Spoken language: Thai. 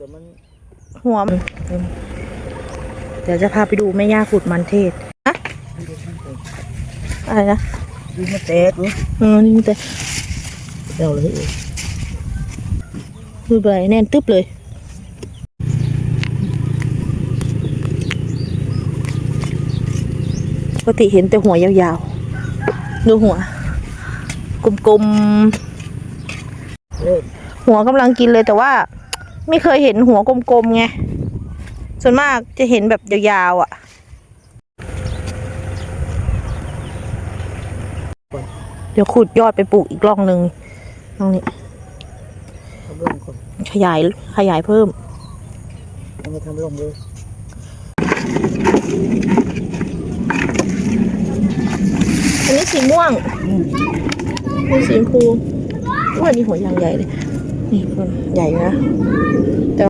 แต่มันหัวมันเดี๋ยวจะพาไปดูแม่ย่าขุดมันเทศฮะอะไรนะดูมาแตกเนาะเออนี่มันแต่เดาเลยดูไปแน่นตึ๊บเลยปกติเห็นแต่หัวยาวๆ ดูหัว กลมเริ่มๆหัวกำลังกินเลยแต่ว่า ไม่เคยเห็นหัวกลมๆไง ส่วนมากจะเห็นแบบยาวๆอะ เดี๋ยวขุดยอดไปปลูกอีกร่องหนึ่งร่องนี้ ทำร่องก่อนขยายขยายเพิ่ม ยังไม่ทำร่องเลยอันนี้สีม่วงอืมนี่สีชมพูว่านี่หัวยางใหญ่เลย ใหญ่นะ